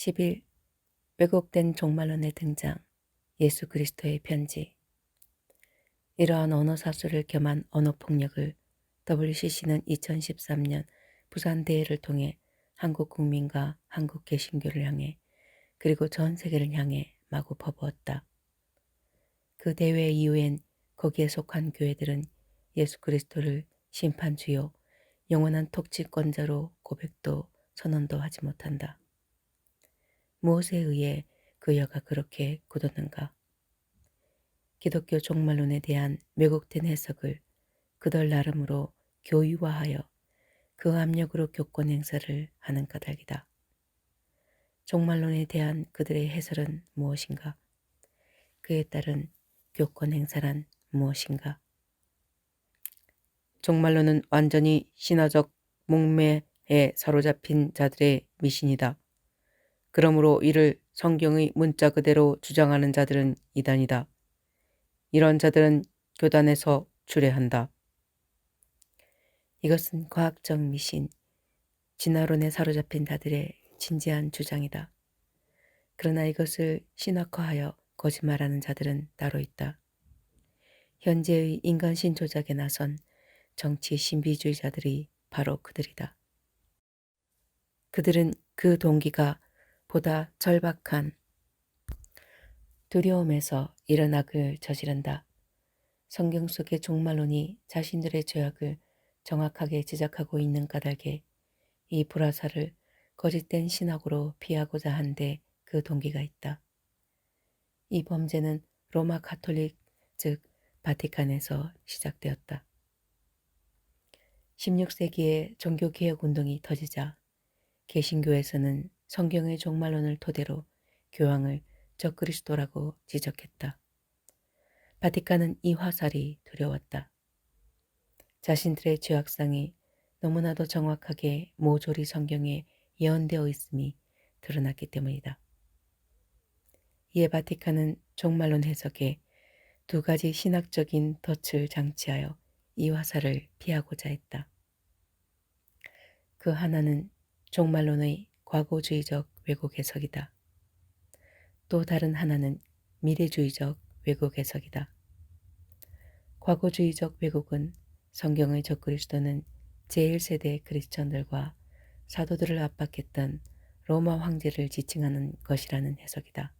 10일 왜곡된 종말론의 등장 예수 그리스도의 편지 이러한 언어사수를 겸한 언어폭력을 WCC는 2013년 부산 대회를 통해 한국 국민과 한국 개신교를 향해 그리고 전 세계를 향해 마구 퍼부었다. 그 대회 이후엔 거기에 속한 교회들은 예수 그리스도를 심판주요 영원한 통치권자로 고백도 선언도 하지 못한다. 무엇에 의해 그 여가 그렇게 굳었는가? 기독교 종말론에 대한 왜곡된 해석을 그들 나름으로 교의화하여 그 압력으로 교권 행사를 하는 까닭이다. 종말론에 대한 그들의 해설은 무엇인가? 그에 따른 교권 행사란 무엇인가? 종말론은 완전히 신화적 목매에 사로잡힌 자들의 미신이다. 그러므로 이를 성경의 문자 그대로 주장하는 자들은 이단이다. 이런 자들은 교단에서 출애한다. 이것은 과학적 미신, 진화론에 사로잡힌 자들의 진지한 주장이다. 그러나 이것을 신학화하여 거짓말하는 자들은 따로 있다. 현재의 인간신 조작에 나선 정치 신비주의자들이 바로 그들이다. 그들은 그 동기가 보다 절박한 두려움에서 악을 저지른다. 성경 속의 종말론이 자신들의 죄악을 정확하게 지적하고 있는 까닭에 이 불화사를 거짓된 신학으로 피하고자 한데 그 동기가 있다. 이 범죄는 로마 가톨릭 즉 바티칸에서 시작되었다. 16세기에 종교개혁 운동이 터지자 개신교에서는 성경의 종말론을 토대로 교황을 적그리스도라고 지적했다. 바티칸은 이 화살이 두려웠다. 자신들의 죄악상이 너무나도 정확하게 모조리 성경에 예언되어 있음이 드러났기 때문이다. 이에 바티칸은 종말론 해석에 두 가지 신학적인 덫을 장치하여 이 화살을 피하고자 했다. 그 하나는 종말론의 과거주의적 왜곡 해석이다. 또 다른 하나는 미래주의적 왜곡 해석이다. 과거주의적 왜곡은 성경의 적그리스도는 제1세대 크리스천들과 사도들을 압박했던 로마 황제를 지칭하는 것이라는 해석이다.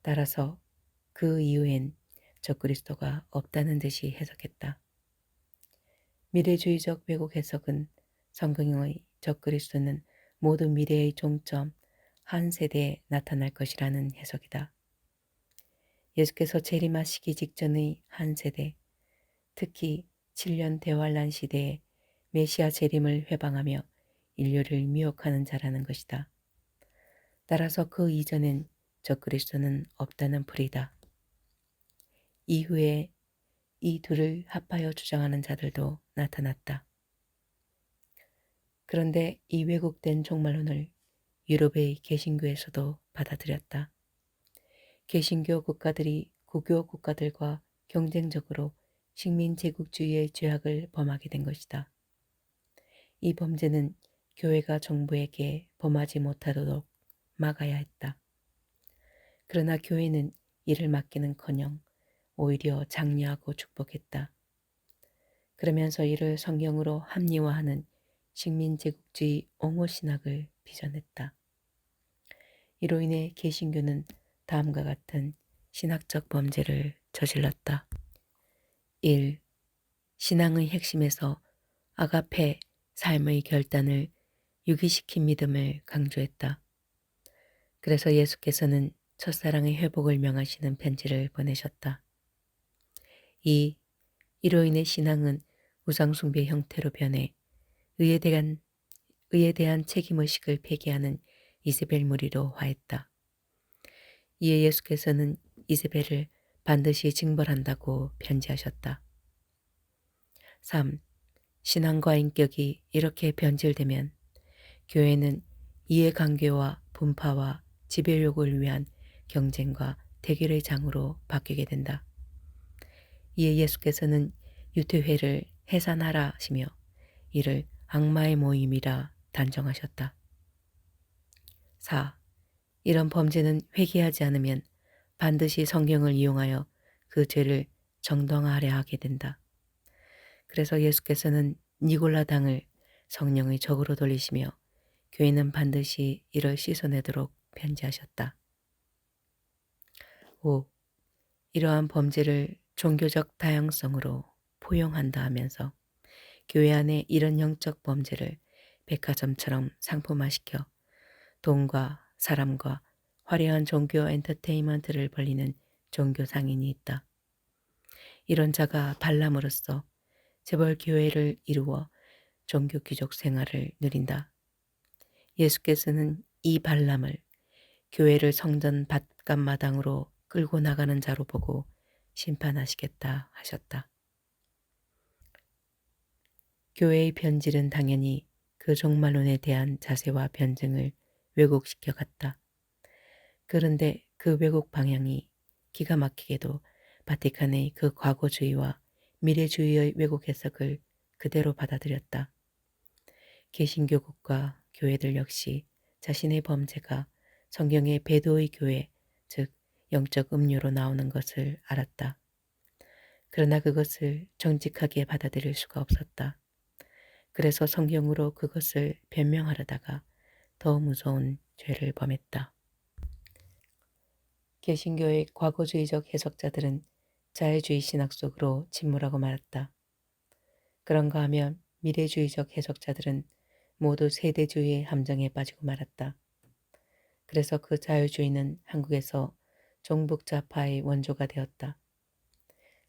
따라서 그 이후엔 적그리스도가 없다는 듯이 해석했다. 미래주의적 왜곡 해석은 성경의 적그리스도는 모든 미래의 종점 한 세대에 나타날 것이라는 해석이다. 예수께서 재림하시기 직전의 한 세대, 특히 7년 대환란 시대에 메시아 재림을 회방하며 인류를 미혹하는 자라는 것이다. 따라서 그 이전엔 적그리스도는 없다는 풀이다. 이후에 이 둘을 합하여 주장하는 자들도 나타났다. 그런데 이 왜곡된 종말론을 유럽의 개신교에서도 받아들였다. 개신교 국가들이 국교 국가들과 경쟁적으로 식민 제국주의의 죄악을 범하게 된 것이다. 이 범죄는 교회가 정부에게 범하지 못하도록 막아야 했다. 그러나 교회는 이를 막기는커녕 오히려 장려하고 축복했다. 그러면서 이를 성경으로 합리화하는 식민제국주의 옹호 신학을 빚어냈다. 이로 인해 개신교는 다음과 같은 신학적 범죄를 저질렀다. 1. 신앙의 핵심에서 아가페 삶의 결단을 유기시킨 믿음을 강조했다. 그래서 예수께서는 첫사랑의 회복을 명하시는 편지를 보내셨다. 2. 이로 인해 신앙은 우상숭배 형태로 변해 의에 대한, 의에 대한 책임의식을 폐기하는 이세벨 무리로 화했다. 이에 예수께서는 이세벨을 반드시 징벌한다고 편지하셨다. 3. 신앙과 인격이 이렇게 변질되면 교회는 이해관계와 분파와 지배욕을 위한 경쟁과 대결의 장으로 바뀌게 된다. 이에 예수께서는 유태회를 해산하라 하시며 이를 악마의 모임이라 단정하셨다. 4. 이런 범죄는 회개하지 않으면 반드시 성경을 이용하여 그 죄를 정당화하려 하게 된다. 그래서 예수께서는 니골라 당을 성령의 적으로 돌리시며 교회는 반드시 이를 씻어내도록 편지하셨다. 5. 이러한 범죄를 종교적 다양성으로 포용한다 하면서 교회 안에 이런 영적 범죄를 백화점처럼 상품화시켜 돈과 사람과 화려한 종교 엔터테인먼트를 벌리는 종교 상인이 있다. 이런 자가 발람으로서 재벌 교회를 이루어 종교 귀족 생활을 누린다. 예수께서는 이 발람을 교회를 성전 밭감마당으로 끌고 나가는 자로 보고 심판하시겠다 하셨다. 교회의 변질은 당연히 그 종말론에 대한 자세와 변증을 왜곡시켜 갔다. 그런데 그 왜곡 방향이 기가 막히게도 바티칸의 그 과거주의와 미래주의의 왜곡 해석을 그대로 받아들였다. 개신교국과 교회들 역시 자신의 범죄가 성경의 배도의 교회, 즉 영적 음료로 나오는 것을 알았다. 그러나 그것을 정직하게 받아들일 수가 없었다. 그래서 성경으로 그것을 변명하려다가 더 무서운 죄를 범했다. 개신교의 과거주의적 해석자들은 자유주의 신학 속으로 침몰하고 말았다. 그런가 하면 미래주의적 해석자들은 모두 세대주의의 함정에 빠지고 말았다. 그래서 그 자유주의는 한국에서 종북자파의 원조가 되었다.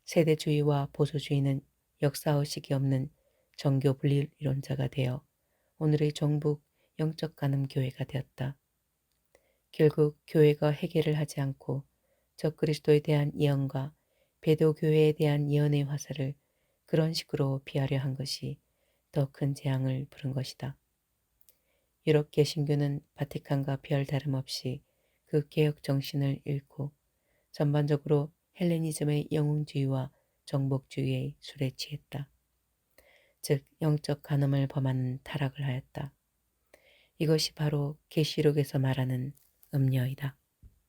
세대주의와 보수주의는 역사의식이 없는 정교 분리 이론자가 되어 오늘의 종북 영적 가늠 교회가 되었다. 결국 교회가 해결을 하지 않고 적 그리스도에 대한 예언과 배도 교회에 대한 예언의 화살을 그런 식으로 피하려 한 것이 더 큰 재앙을 부른 것이다. 유럽 개신교는 바티칸과 별 다름없이 그 개혁 정신을 잃고 전반적으로 헬레니즘의 영웅주의와 정복주의의 술에 취했다. 즉 영적 간음을 범하는 타락을 하였다. 이것이 바로 계시록에서 말하는 음녀이다.